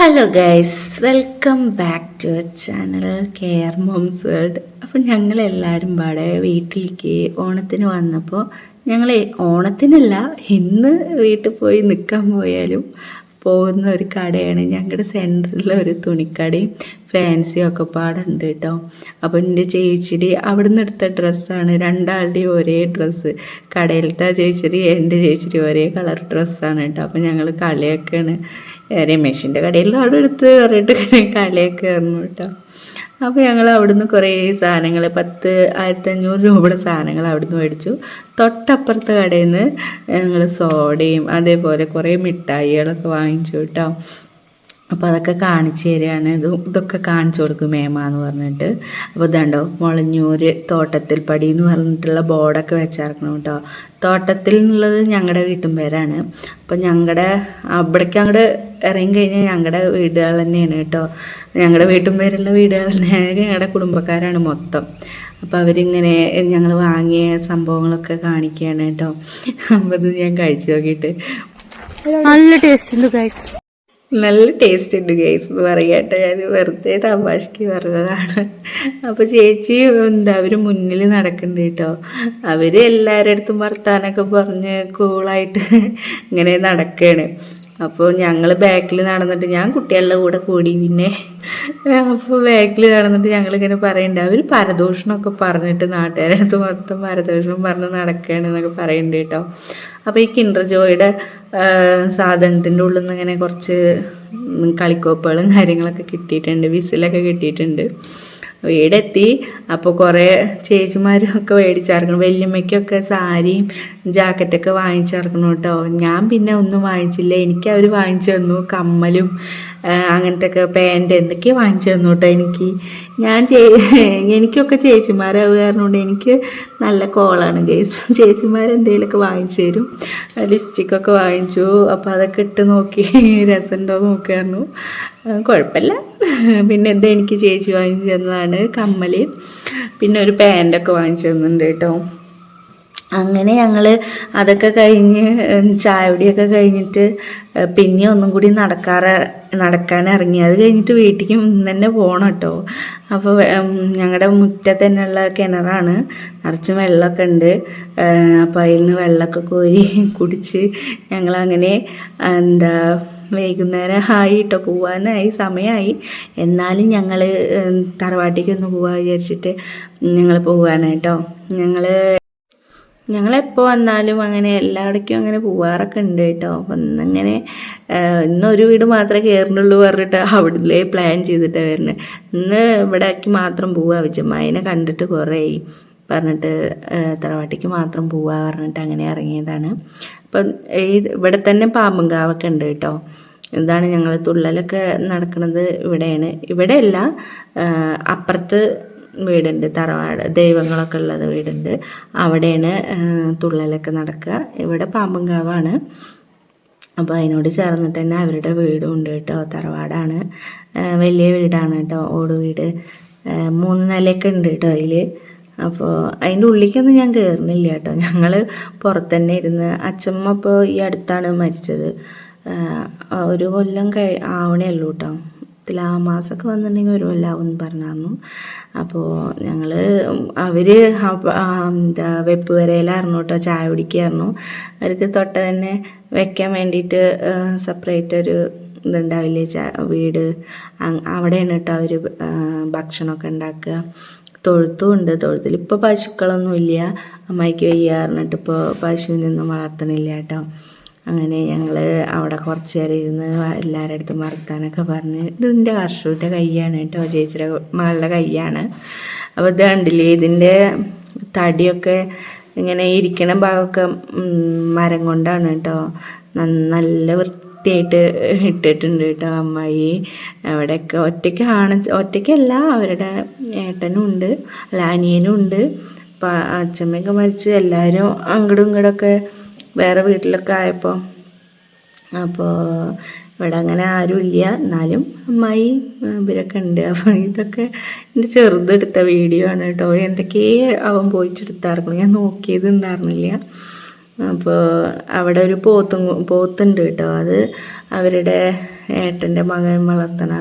Hello guys welcome back to channel care moms world അപ്പോൾ ഞങ്ങളെല്ലാവരും പാടെ വീട്ടിലേക്ക് ഓണത്തിന് വന്നപ്പോൾ ഞങ്ങൾ ഓണത്തിനല്ല ഇന്ന് വീട്ടിൽ പോയി നിൽക്കാൻ പോയാലും പോകുന്ന ഒരു കടയാണ്. ഞങ്ങളുടെ സെന്ററിലെ ഒരു തുണിക്കടയും ഫാൻസിയും ഒക്കെ പാടുണ്ട് കേട്ടോ അപ്പോൾ എന്റെ ചേച്ചിയുടെ അവിടുന്ന് എടുത്ത ഡ്രസ്സാണ് രണ്ടാളുടെയും ഒരേ ഡ്രസ്സ് കടയിലത്തെ ചേച്ചിയുടെ എന്റെ ചേച്ചിയുടെ ഒരേ കളർ ഡ്രസ്സാണ് കേട്ടോ അപ്പോൾ ഞങ്ങൾ കളിയൊക്കെയാണ് രമേശിന്റെ കടയിൽ അവിടെ എടുത്ത് പറഞ്ഞിട്ട് കലയൊക്കെ ആയിരുന്നു കേട്ടോ. അപ്പോൾ ഞങ്ങൾ അവിടുന്ന് കുറേ സാധനങ്ങൾ പത്ത് ആയിരത്തഞ്ഞൂറ് രൂപയുടെ സാധനങ്ങൾ അവിടുന്ന് മേടിച്ചു. തൊട്ടപ്പുറത്തെ കടയിൽ നിന്ന് ഞങ്ങൾ സോഡയും അതേപോലെ കുറേ മിഠായികളൊക്കെ വാങ്ങിച്ചു കേട്ടോ. അപ്പോൾ അതൊക്കെ കാണിച്ചു തരികയാണ് ഇത് ഇതൊക്കെ കാണിച്ചു കൊടുക്കും മേമ എന്ന് പറഞ്ഞിട്ട്. അപ്പോൾ ഇതുണ്ടോ മുളഞ്ഞൂര് തോട്ടത്തിൽ പടി എന്ന് പറഞ്ഞിട്ടുള്ള ബോർഡൊക്കെ വെച്ചിറക്കണം കേട്ടോ. തോട്ടത്തിൽ എന്നുള്ളത് ഞങ്ങളുടെ വീട്ടും പേരാണ്. അപ്പോൾ ഞങ്ങളുടെ അവിടേക്ക് അങ്ങോട്ട് ഇറങ്ങി കഴിഞ്ഞാൽ ഞങ്ങളുടെ വീടുകൾ തന്നെയാണ് കേട്ടോ. ഞങ്ങളുടെ വീട്ടും പേരുള്ള വീടുകൾ തന്നെയാണ് ഞങ്ങളുടെ കുടുംബക്കാരാണ് മൊത്തം. അപ്പോൾ അവരിങ്ങനെ ഞങ്ങൾ വാങ്ങിയ സംഭവങ്ങളൊക്കെ കാണിക്കുകയാണ് കേട്ടോ. അപ്പോൾ ഇത് ഞാൻ കഴിച്ചു നോക്കിയിട്ട്. നല്ല ടേസ്റ്റ് ഉണ്ട് ഗൈസ് നല്ല ടേസ്റ്റ് ഉണ്ട് ഗൈസ് എന്ന് പറയട്ടെ. ഞാൻ വെറുതെ തമാശക്ക് പറഞ്ഞതാണ്. അപ്പോൾ ചേച്ചി എന്താ അവർ മുന്നിൽ നടക്കുന്നുണ്ട് കേട്ടോ അവർ എല്ലാവരുടെ അടുത്തും വർത്താനൊക്കെ പറഞ്ഞ് കൂളായിട്ട് ഇങ്ങനെ നടക്കുകയാണ് അപ്പോൾ ഞങ്ങൾ ബാക്കിൽ നടന്നിട്ട് ഞാൻ കുട്ടികളുടെ കൂടെ കൂടി പിന്നെ അപ്പോൾ ബാക്കിൽ നടന്നിട്ട് ഞങ്ങളിങ്ങനെ പറയുന്നുണ്ട് അവർ പരദൂഷണമൊക്കെ പറഞ്ഞിട്ട് നാട്ടുകാരടുത്ത് മൊത്തം പരദൂഷണം പറഞ്ഞ് നടക്കുകയാണ് എന്നൊക്കെ പറയുന്നുണ്ട് കേട്ടോ. അപ്പോൾ ഈ കിൻഡർ ജോയുടെ സാധനത്തിന്റെ ഉള്ളിൽ നിന്ന് ഇങ്ങനെ കുറച്ച് കളിക്കോപ്പുകളും കാര്യങ്ങളൊക്കെ കിട്ടിയിട്ടുണ്ട്. വിസിലൊക്കെ കിട്ടിയിട്ടുണ്ട്. വീടെത്തി. അപ്പോൾ കുറേ ചേച്ചിമാരൊക്കെ മേടിച്ചിറക്കണം വല്യമ്മയ്ക്കൊക്കെ സാരിയും ജാക്കറ്റൊക്കെ വാങ്ങിച്ചിറക്കണം കേട്ടോ. ഞാൻ പിന്നെ ഒന്നും വാങ്ങിച്ചില്ല. എനിക്ക് അവർ വാങ്ങിച്ചു തന്നു. കമ്മലും അങ്ങനത്തെ ഒക്കെ പാന്റ് എന്തൊക്കെയോ വാങ്ങിച്ചു തന്നു കേട്ടോ എനിക്ക്. ഞാൻ ചേ എനിക്കൊക്കെ ചേച്ചിമാരാവുക കാരണം കൊണ്ട് എനിക്ക് നല്ല കോളാണ് ഗേസ്. ചേച്ചിമാരെന്തെങ്കിലുമൊക്കെ വാങ്ങിച്ചു തരും. ലിപ്സ്റ്റിക്കൊക്കെ വാങ്ങിച്ചു. അപ്പോൾ അതൊക്കെ ഇട്ട് നോക്കി. രസമുണ്ടോ നോക്കായിരുന്നു. കുഴപ്പമില്ല പിന്നെ എന്താ എനിക്ക് ചേച്ചി വാങ്ങിച്ചു തന്നതാണ് കമ്മൽ പിന്നെ ഒരു പാന്റൊക്കെ വാങ്ങിച്ചു തന്നിട്ടുണ്ട് കേട്ടോ. അങ്ങനെ ഞങ്ങൾ അതൊക്കെ കഴിഞ്ഞ് ചായപൊടിയൊക്കെ ചായ കഴിഞ്ഞിട്ട് പിന്നെ ഒന്നും കൂടി നടക്കാറ് നടക്കാൻ ഇറങ്ങി. അത് കഴിഞ്ഞിട്ട് വീട്ടിലേക്ക് തന്നെ പോകണം കേട്ടോ. അപ്പോൾ ഞങ്ങളുടെ മുറ്റത്ത് തന്നെയുള്ള കിണറാണ്. നിറച്ചും വെള്ളമൊക്കെ ഉണ്ട്. അപ്പോൾ അതിൽ നിന്ന് വെള്ളമൊക്കെ കോരി കുടിച്ച് ഞങ്ങളങ്ങനെ എന്താ വൈകുന്നേരം ആയി കേട്ടോ പോവാനായി സമയമായി എന്നാലും ഞങ്ങൾ തറവാട്ടിക്കൊന്ന് പോവാ വിചാരിച്ചിട്ട് ഞങ്ങൾ പോവാണ് കേട്ടോ. ഞങ്ങൾ ഞങ്ങളെപ്പോൾ വന്നാലും അങ്ങനെ എല്ലായിടയ്ക്കും അങ്ങനെ പോവാറൊക്കെ ഉണ്ട് കേട്ടോ. അപ്പം ഇന്നങ്ങനെ ഇന്നൊരു വീട് മാത്രമേ കയറുന്നുള്ളൂ പറഞ്ഞിട്ട് അവിടുന്ന് പ്ലാൻ ചെയ്തിട്ടാണ് വരുന്നത് ഇന്ന് ഇവിടേക്ക് മാത്രം പോവാ. വിജയമ്മനെ കണ്ടിട്ട് കുറേ പറഞ്ഞിട്ട് തറവാട്ടിക്ക് മാത്രം പോവാ പറഞ്ഞിട്ട് അങ്ങനെ ഇറങ്ങിയതാണ്. അപ്പം ഈ ഇവിടെ തന്നെ പാമ്പും കാവൊക്കെ ഉണ്ട് കേട്ടോ. എന്താണ് ഞങ്ങൾ തുള്ളലൊക്കെ നടക്കുന്നത് ഇവിടെയാണ്. ഇവിടെയല്ല അപ്പുറത്ത് വീടുണ്ട് തറവാട് ദൈവങ്ങളൊക്കെ ഉള്ളത് വീടുണ്ട്. അവിടെയാണ് തുള്ളലൊക്കെ നടക്കുക. ഇവിടെ പാമ്പുംകാവാണ് അപ്പോൾ അതിനോട് ചേർന്നിട്ട് തന്നെ അവരുടെ വീടും ഉണ്ട് കേട്ടോ തറവാടാണ്. വലിയ വീടാണ് കേട്ടോ ഓട് വീട്. മൂന്ന് നിലയൊക്കെ ഉണ്ട് കേട്ടോ അതിൽ അപ്പോൾ അതിന്റെ ഉള്ളിലേക്കൊന്നും ഞാൻ കയറുന്നില്ല കേട്ടോ. ഞങ്ങൾ പുറത്ത് തന്നെ ഇരുന്ന് അച്ഛമ്മ ഇപ്പോൾ ഈ അടുത്താണ് മരിച്ചത്. ഒരു കൊല്ലം കഴി ആവണേ ഉള്ളൂ കേട്ടോ തുലാമാസമൊക്കെ വന്നിട്ടുണ്ടെങ്കിൽ ഒരു കൊല്ലാവും പറഞ്ഞായിരുന്നു. അപ്പോൾ ഞങ്ങൾ അവർ എന്താ വെപ്പ് വരയിലായിരുന്നു കേട്ടോ ചായ കുടിക്കായിരുന്നു. അവർക്ക് തൊട്ട തന്നെ വെക്കാൻ വേണ്ടിയിട്ട് സെപ്പറേറ്റ് ഒരു ഇതുണ്ടാവില്ലേ? വീട്. അവിടെയാണ് കേട്ടോ അവർ ഭക്ഷണമൊക്കെ ഉണ്ടാക്കുക. തൊഴുത്തും ഉണ്ട് തൊഴുത്തിൽ ഇപ്പോൾ പശുക്കളൊന്നും ഇല്ല. അമ്മയ്ക്ക് വയ്യ പറഞ്ഞിട്ട് ഇപ്പോൾ പശുവിനൊന്നും വളർത്തണില്ല കേട്ടോ. അങ്ങനെ ഞങ്ങൾ അവിടെ കുറച്ച് നേരം ഇരുന്ന് എല്ലാവരുടെ അടുത്തും വർത്താനൊക്കെ പറഞ്ഞ് ഇതിന്റെ കർഷൂന്റെ കൈയാണ് കേട്ടോ. ചേച്ചിയുടെ മകളുടെ കൈയാണ്. അപ്പോൾ ഇത് കണ്ടില്ലേ ഇതിന്റെ തടിയൊക്കെ ഇങ്ങനെ ഇരിക്കണ ഭാഗമൊക്കെ മരം കൊണ്ടാണ് കേട്ടോ. നല്ല നല്ല വൃത്തിയായിട്ട് ഇട്ടിട്ടുണ്ട് കേട്ടോ അമ്മായി. അവിടെയൊക്കെ ഒറ്റയ്ക്കാണ് ഒറ്റയ്ക്കല്ല അവരുടെ ഏട്ടനും ഉണ്ട് അല്ല അനിയനും ഉണ്ട്. അപ്പം അച്ഛമ്മയൊക്കെ മരിച്ച് എല്ലാവരും അങ്ങോട്ടും ഇങ്ങോട്ടൊക്കെ വേറെ വീട്ടിലൊക്കെ ആയപ്പോൾ അപ്പോൾ ഇവിടെ അങ്ങനെ ആരുമില്ല എന്നാലും അമ്മായി ഇവരൊക്കെ ഉണ്ട്. അപ്പോൾ ഇതൊക്കെ എന്റെ ചെറുതെടുത്ത വീഡിയോ ആണ് കേട്ടോ. എന്തൊക്കെ അവൻ പോയിട്ടെടുത്തായിരുന്നു. ഞാൻ നോക്കിയത് ഉണ്ടായിരുന്നില്ല. അപ്പോൾ അവിടെ ഒരു പോത്തും പോത്തുണ്ട് കേട്ടോ. അത് അവരുടെ ഏട്ടന്റെ മകൻ വളർത്തണ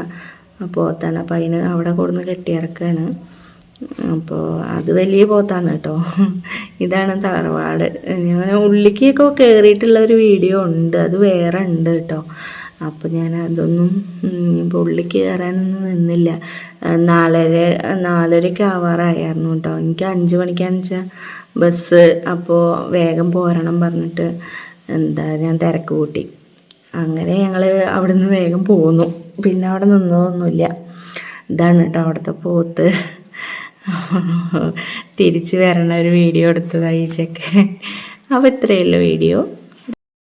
പോത്താണ്. അപ്പോൾ അതിന് അവിടെ കൊടുന്ന് കെട്ടിയിറക്കാണ്. അപ്പോൾ അത് വലിയ പോത്താണ് കേട്ടോ. ഇതാണ് തറവാട്. ഞാൻ ഉള്ളിലേക്കൊക്കെ കയറിയിട്ടുള്ള ഒരു വീഡിയോ ഉണ്ട്. അത് വേറെ ഉണ്ട് കേട്ടോ. അപ്പോൾ ഞാൻ അതൊന്നും ഇപ്പോൾ ഉള്ളിലേക്ക് കയറാനൊന്നും നിന്നില്ല. നാലര നാലരയ്ക്ക് ആവാറായിരുന്നു കേട്ടോ എനിക്ക് അഞ്ച് മണിക്കാന്ന് വെച്ചാൽ ബസ്. അപ്പോൾ വേഗം പോരണം പറഞ്ഞിട്ട് എന്താ ഞാൻ തിരക്ക് കൂട്ടി. അങ്ങനെ ഞങ്ങൾ അവിടെ നിന്ന് വേഗം പോന്നു. പിന്നെ അവിടെ നിന്നതൊന്നുമില്ല ഇതാണ് കേട്ടോ അവിടുത്തെ പോത്ത്. തിരിച്ച് വരണ ഒരു വീഡിയോ എടുത്തതായി ചെക്ക് അപ്പോൾ ഇത്രയുള്ള വീഡിയോ.